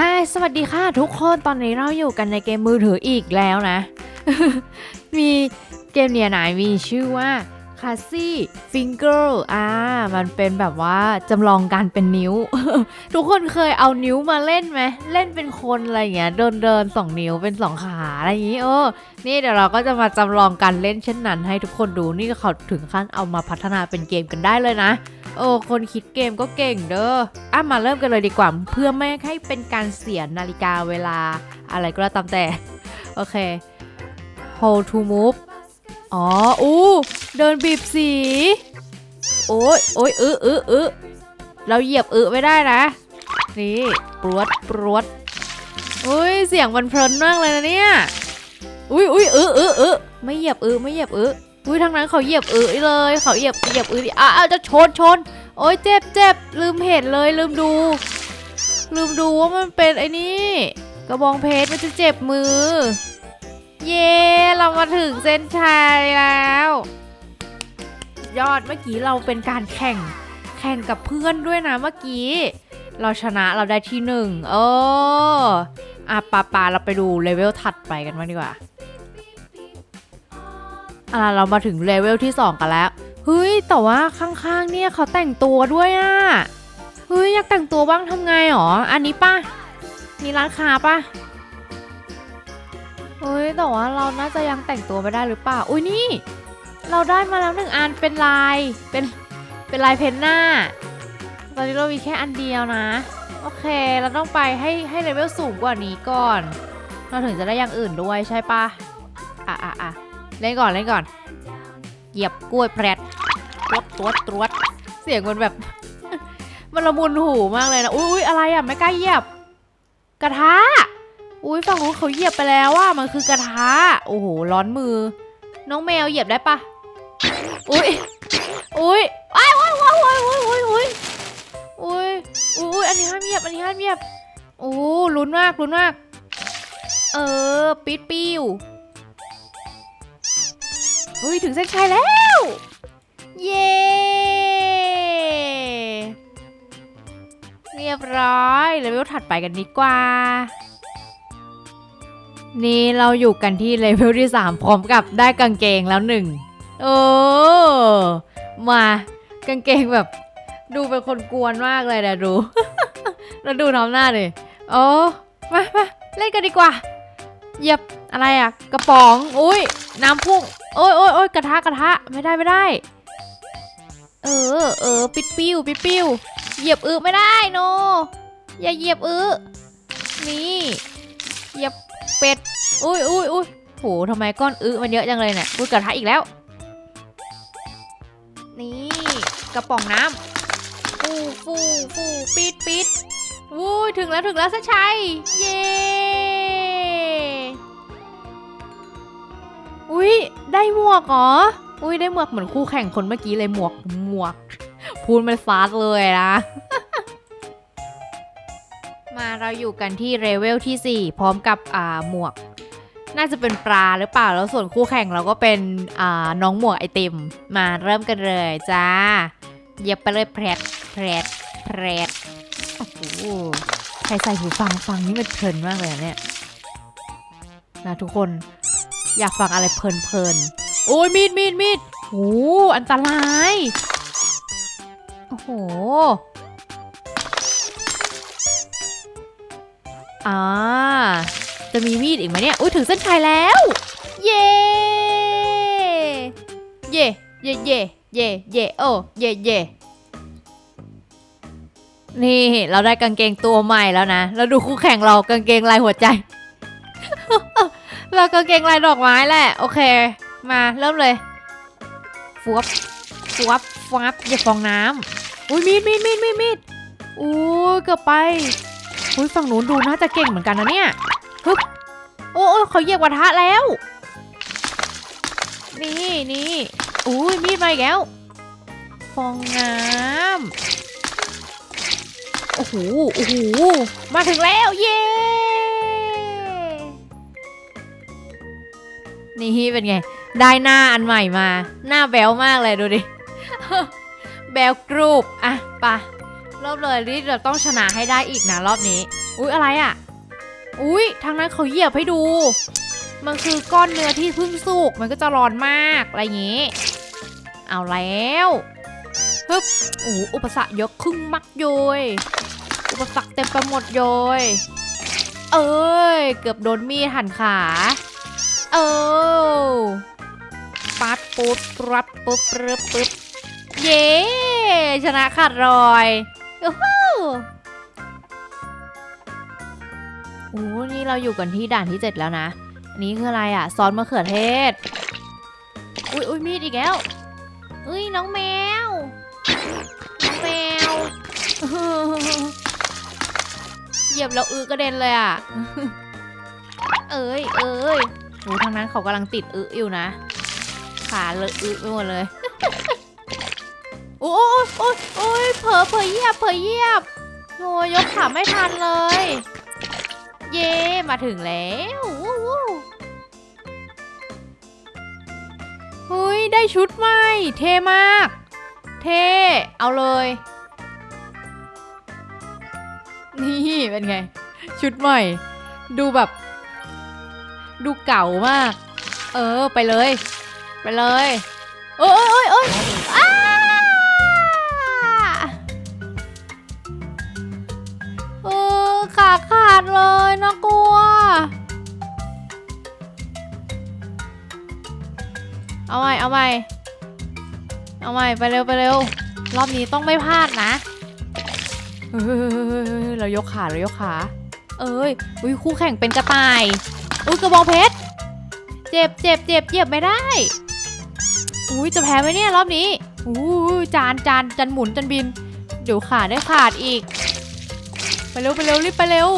ฮายสวัสดีค่ะทุกคนตอนนี้เราอยู่กันในเกมมือถืออีกแล้วนะ มีเกมเนี่ยไหนมีชื่อว่า c a s s i Finger อ่า มันเป็นแบบว่าจำลองการเป็นนิ้ว ทุกคนเคยเอานิ้วมาเล่นไหม เล่นเป็นคนอะไรเงี้ย เดินเดินสองนิ้วเป็นสองขาอะไรอย่างงี้เออ นี่เดี๋ยวเราก็จะมาจำลองการเล่นเช่นนั้น ให้ทุกคนดู นี่เขาถึงขั้นเอามาพัฒนาเป็นเกมกันได้เลยนะโอ้คนคิดเกมก็เก่งเด้ออะมาเริ่มกันเลยดีกว่า เพื่อไม่ให้เป็นการเสียนาฬิกาเวลา อะไรก็แล้วตามแต่ โอเค hold to move อ๋อ อู้ เดินบีบสี โอ้ยโอ้ยเออเออเออเราเหยียบเออไม่ได้นะ นี่ปรวดปรวดอุ้ยเสียงมันเพลินมากเลยนะเนี่ย อุ้ยอุ้ยเออเออเออไม่เหยียบเออไม่เหยียบเอออุ้ยทางนั้นเขาเหยียบเออเลยเขาเหยียบเหยียบเออดิอะอะจะชนชน โอ้ยเจ็บเจ็บลืมเห็นเลยลืมดู ลืมดูว่ามันเป็นไอ้นี่กระบองเพชรมันจะเจ็บมือ เย้ เรามาถึงเส้นชัยแล้ว ยอดเมื่อกี้เราเป็นการแข่งแข่งกับเพื่อนด้วยนะเมื่อกี้ เราชนะเราได้ที่หนึ่งเอออะปาปาเราไปดูเลเวลถัดไปกันมางดีกว่าอะเรามาถึงเลเวลที่ 2 กันแล้วเฮ้ยแต่ว่าข้างๆเนี่ยเขาแต่งตัวด้วยอะเฮ้ยอยากแต่งตัวบ้างทำไงหรออันนี้ป่ะมีร้านค้าป่ะเฮ้ยแต่ว่าเราน่าจะยังแต่งตัวไม่ได้หรือเปล่าอุ้ยนี่ เราได้มาแล้วหนึ่งอันเป็นลายเป็นเป็นลายเพนหน้า ตอนนี้เรามีแค่อันเดียวนะ โอเค เราต้องไปให้ให้เลเวลสูงกว่านี้ก่อน เราถึงจะได้อย่างอื่นด้วยใช่ปะอะอะอะเล่นก่อนเล่นก่อน เหยียบกล้วยแพรดตรวจตรวจตรวจเสียงมันแบบ มันละมุนหูมากเลยนะ อุ้ยอะไรอะไม่กล้าเหยียบ กระทะ อุ้ยฝั่งนู้นเขาเหยียบไปแล้วว่ามันคือกระทะ โอ้โหร้อนมือ น้องแมวเหยียบได้ปะ อุ้ยอุ้ยว้ายว้ายว้ายว้ายว้ายว้ายว้ยอุ้ยอุ้ยอันนี้ห้ามเหยียบอันนี้ห้ามเหยียบโอ้ลุ้นมากลุ้นมาก เออปิดปิ้วเฮ้ยถึงเส้นชัยแล้ว เย้เรียบร้อยเลเวลถัดไปกันดีกว่า นี่เราอยู่กันที่เลเวลที่ 3 พร้อมกับได้กางเกงแล้วหนึ่ง โอ้ มากางเกงแบบ ดูเป็นคนกวนมากเลยนะดู แล้วดูน้ำหน้าเลยโอ้มามาเล่นกันดีกว่าเหยียบอะไรอะกระป๋องอุ้ยน้ำพุ่งโอ้ยโอ้ยโอ้ยกระทะกระทะไม่ได้ไม่ได้ เออเออปิดปิ้วปิดปิ้วเหยียบอึไม่ได้โน อย่าเหยียบอึนี่เหยียบเป็ดอุ้ยอุ้ยอุ้ยโหทำไมก้อนอึมันเยอะจังเลยเนี่ยอุ้ยกระทะอีกแล้ว นี่กระป๋องน้ำฟูฟูฟูปิดปิดอุ้ยถึงแล้วถึงแล้วสชัย เย้อุ้ยได้หมวกเหรอ อุ้ยได้หมวกเหมือนคู่แข่งคนเมื่อกี้เลยหมวกหมวก พูดมันฟาสเลยนะ มาเราอยู่กันที่เลเวลที่ 4 พร้อมกับอ่าหมวก น่าจะเป็นปลาหรือเปล่า แล้วส่วนคู่แข่งเราก็เป็นน้องหมวกไอติม มาเริ่มกันเลยจ้าเยียบไปเลยแพรดแพรดแพรดโอ้โหใครใส่หูฟังฟังนี่มันเพลินมากเลยเนี่ยนะทุกคนอยากฟังอะไรเพลินๆโอ้ยมีดมีดมีดโอ้อันตรายโอ้โหอ่า จะมีมีดอีกไหมเนี่ย อุ้ยถึงเส้นชัยแล้ว เย้เย่เย่เย่เย่เย่โอ้เย่เย่นี่เราได้กางเกงตัวใหม่แล้วนะ แล้วดูคู่แข่งเรากางเกงลายหัวใจ เรากางเกงลายดอกไม้แหละ โอเค มาเริ่มเลยฟวบฟวบฟับอย่าฟองน้ำอุ้ยมีดมีดมีดมีดมีดอุ้ยเกือบไปอุ้ยฝั่งนู้นดูน่าจะเก่งเหมือนกันนะเนี่ย ฮึบโอ้โอ้เขาเหยียบกระทะแล้ว นี่นี่อุ้ยมีดมาอีกแล้ว ฟองน้ำโอ้โหโอ้โหมาถึงแล้วเย้นี่เป็นไง ได้หน้าอันใหม่มา หน้าแบวมากเลยดูดิ แบวกรูป อะไปะริ่มเลยรีเราต้องชนะให้ได้อีกนะรอบนี้ อุ๊ย อะไรอะ่ะ อุ๊ยทางนั้นเขาเหยียบให้ดู มันคือก้อนเนื้อที่เพิ่งสุก มันก็จะร้อนมาก อะไรอย่างงี้ เอาแล้วฮึบโอ้อุปสรรคเยอะครึ่งมักโยย อุปสรรคเต็มไปหมดโยย เอ้ย เกือบโดนมีดหั่นขา เออปัดปุ๊บรับปุ๊บปึ๊บปึ๊บเย้ ชนะขาดรอยโอ้โห อ้นี่เราอยู่กันที่ด่านที่เจ็ดแล้วนะอันนี้คืออะไรอะซอสมะเขือเทศ อุ้ยอุ้ยมีดอีกแล้วอุ้ยน้องแมว น้องแมว เหยียบแล้วอื้อกระเด็นเลยอะ เอ้ยเอ้ยโอ้ทางนั้นเขากำลังติดอื้ออยู่นะ ขาเลอะอื้อไปหมดเลย โอ้ยโอ้ยโอ้ยเผลอเผลอเหยียบเผลอเหยียบโอ้ยยกขาไม่ทันเลย เย่มาถึงแล้ววู้วู้เฮ้ย ได้ชุดใหม่ เท่มาก เท่ เอาเลย นี่เป็นไง ชุดใหม่ ดูแบบ ดูเก่ามาก เออ ไปเลย ไปเลย โอ้ยโอ้ยโอ้ย เอาใหม่เอาใหม่เอาใหม่ไปเร็วไปเร็ว รอบนี้ต้องไม่พลาดนะเรายกขาเรายกขา เอ้ยอุ้ยคู่แข่งเป็นกระต่ายอุ้ยกระบองเพชรเจ็บเจ็บเจ็บเจ็บไม่ได้อุ้ยจะแพ้ไหมเนี่ยรอบนี้อู้จานจานจานหมุนจานบิน เดี๋ยวขาได้ขาดอีก ไปเร็วไปเร็วรีบไปเร็ว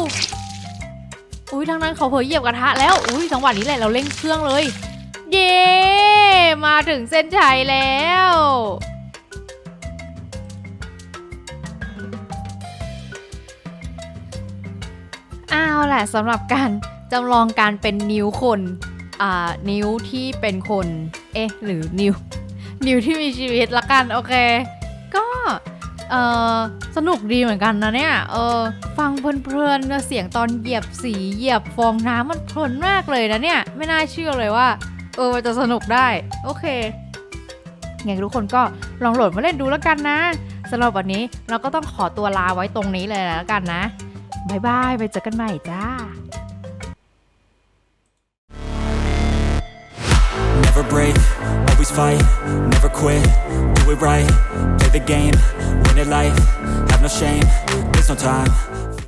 อุ้ยทางนั้นเขาเผยเหยียบกระทะแล้วอุ้ยจังหวะนี้แหละเราเร่งเครื่องเลย เย้ มาถึงเส้นชัยแล้ว อ้าวแหละสำหรับการจำลองการเป็นนิ้วคน อ่า นิ้วที่เป็นคน เอ๊ะ หรือนิ้ว นิ้วที่มีชีวิตละกัน โอเค ก็เออสนุกดีเหมือนกันนะเนี่ย เออฟังเพลินๆเสียงตอนเหยียบสีเหยียบฟองน้ำมันเพลินมากเลยนะเนี่ย ไม่น่าเชื่อเลยว่า เออจะสนุกได้ โอเคงั้นทุกคนก็ลองโหลดมาเล่นดูแล้วกันนะสำหรับวันนี้เราก็ต้องขอตัวลาไว้ตรงนี้เลยแล้วกันนะบายบายไปเจอกันใหม่จ้า Never break, always fight, never quit, do it right, play the game, win it life, have no shame, there's no time,